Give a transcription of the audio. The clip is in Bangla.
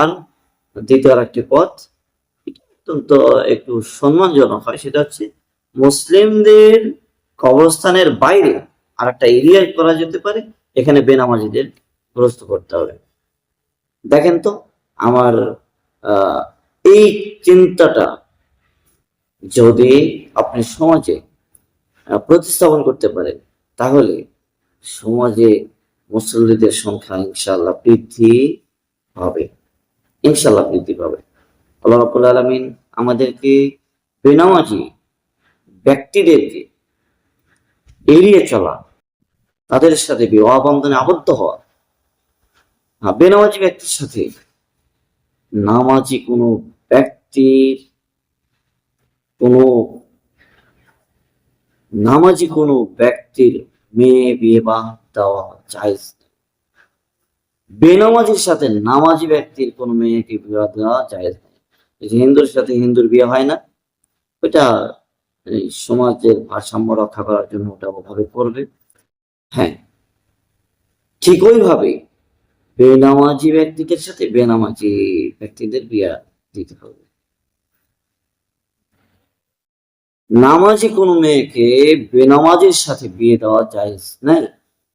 আর দ্বিতীয় আরেকটি পথ। অত্যন্ত একটু সম্মানজনক হয়, সেটা হচ্ছে মুসলিমদের কবরস্থানের বাইরে আর একটা এরিয়া করা যেতে পারে, এখানে বেনামাজিদের গ্রস্ত করতে হবে। দেখেন তো, আমার এই চিন্তাটা যদি আপনি সমাজে প্রতিস্থাপন করতে পারেন, তাহলে সমাজে মুসল্লিদের সংখ্যা ইনশাল্লাহ বৃদ্ধি পাবে। ইনশাল্লাহ বৃদ্ধি পাবে আল্লাহ রাব্বুল আলামিন আমাদেরকে বেনামাজি ব্যক্তিদেরকে এড়িয়ে চলা তাদের সাথে বিবাহ বন্ধনে আবদ্ধ হওয়া হ্যাঁ, বেনামাজি ব্যক্তির সাথে নামাজি কোনো ব্যক্তির কোনো নামাজি কোনো ব্যক্তির মেয়ে বিয়ে বা দেওয়া নেই। বেনামাজির সাথে নামাজি ব্যক্তির কোনো মেয়েকে বিবাহ দেওয়া জায়েজ নেই। হিন্দুর সাথে হিন্দুর বিয়ে হয় না, ওইটা সমাজের ভারসাম্য রক্ষা করার জন্য ওটা ওভাবে করবে। হ্যাঁ ঠিক ওইভাবে বেনামাজি ব্যক্তিদের সাথে বেনামাজি ব্যক্তিদের বিয়া দিতে হবে। নামাজি কোনো মেয়েকে বেনামাজির সাথে বিয়ে দেওয়া যায় নাই।